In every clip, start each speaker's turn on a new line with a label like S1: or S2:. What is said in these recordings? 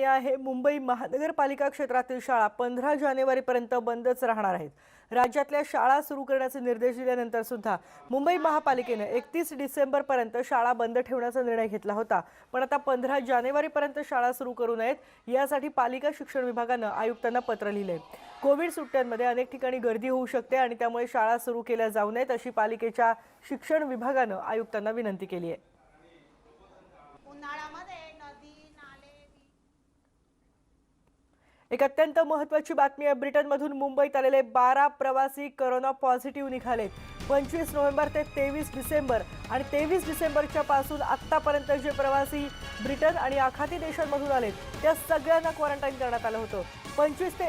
S1: बातमी आहे. मुंबई महानगरपालिका क्षेत्रातील शाळा पंधरा जानेवारीपर्यंत बंदच राहणार आहेत. राज्यातल्या शाळा सुरू करण्याचे निर्देश दिल्यानंतर सुद्धा मुंबई महापालिकेनं एकतीस डिसेंबरपर्यंत शाळा बंद ठेवण्याचा निर्णय घेतला होता. पण आता पंधरा जानेवारीपर्यंत शाळा सुरू करू नयेत यासाठी पालिका शिक्षण विभागानं आयुक्तांना पत्र लिहिलंय. कोविड सुट्ट्यांमध्ये अनेक ठिकाणी गर्दी होऊ शकते आणि त्यामुळे शाळा सुरू केल्या जाऊ नयेत अशी पालिकेच्या शिक्षण विभागानं आयुक्तांना विनंती केली आहे. एक अत्यंत महत्वाची बातमी आहे. ब्रिटनमधून मुंबईत आलेले बारा प्रवासी करोना पॉझिटिव्ह निघाले पंचवीस नोव्हेंबर ते तेवीस डिसेंबर आणि तेवीस डिसेंबरच्या पासून आत्तापर्यंत जे प्रवासी ब्रिटन आणि आखाती देशांमधून आलेत त्या सगळ्यांना क्वारंटाईन करण्यात आलं होतं. पंचवीस ते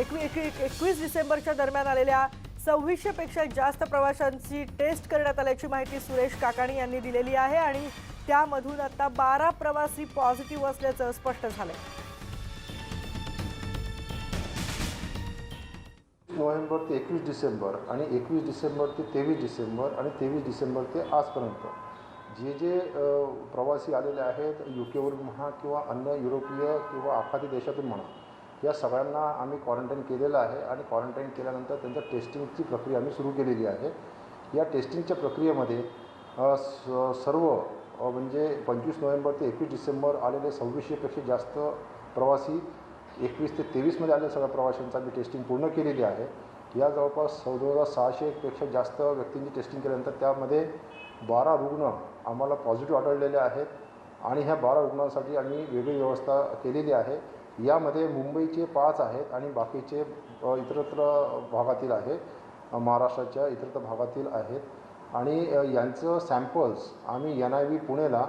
S1: एकवीस डिसेंबरच्या दरम्यान आलेल्या सव्वीसशेपेक्षा जास्त प्रवाशांची टेस्ट करण्यात आल्याची माहिती सुरेश काकाणी यांनी दिलेली आहे आणि त्यामधून आता बारा प्रवासी पॉझिटिव्ह असल्याचं स्पष्ट झालंय.
S2: नोव्हेंबर ते एकवीस डिसेंबर आणि एकवीस डिसेंबर ते तेवीस डिसेंबर आणि तेवीस डिसेंबर ते आजपर्यंत. जे जे प्रवासी आलेले आहेत यू केवरून म्हणा किंवा अन्य युरोपीय किंवा आखाती देशातून म्हणा या सगळ्यांना आम्ही क्वारंटाईन केलेलं आहे आणि क्वारंटाईन केल्यानंतर त्यांच्या टेस्टिंगची प्रक्रिया आम्ही सुरू केलेली आहे. या टेस्टिंगच्या प्रक्रियेमध्ये स- सर्व म्हणजे पंचवीस नोव्हेंबर ते एकवीस डिसेंबर आलेले सव्वीसशेपेक्षा जास्त प्रवासी एकवीस ते तेवीसमध्ये आलेल्या सगळ्या प्रवाशांचा आम्ही टेस्टिंग पूर्ण केलेली आहे. या जवळपास चौदा हजार सहाशेपेक्षा जास्त व्यक्तींची टेस्टिंग केल्यानंतर त्यामध्ये बारा रुग्ण आम्हाला पॉझिटिव्ह आढळलेले आहेत आणि ह्या बारा रुग्णांसाठी आम्ही वेगळी व्यवस्था केलेली आहे. यामध्ये मुंबईचे पाच आहेत आणि बाकीचे इतरत्र भागातील आहे महाराष्ट्राच्या इतरत्र भागातील आहेत. आणि यांचं सॅम्पल्स आम्ही एन आय व्ही पुणेला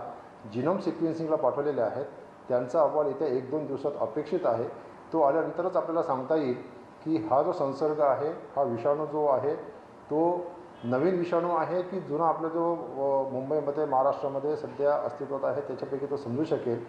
S2: जिनोम सिक्वेन्सिंगला पाठवलेले आहेत. त्यांचा अहवाल येत्या एक दोन दिवसात अपेक्षित आहे. तो आल्यानंतरच आपल्याला सांगता येईल की हा जो संसर्ग आहे हा विषाणू जो आहे तो नवीन विषाणू आहे की जुना आपला जो मुंबईमध्ये महाराष्ट्रामध्ये सध्या अस्तित्वात आहे त्याच्यापैकी तो समजू शकेल.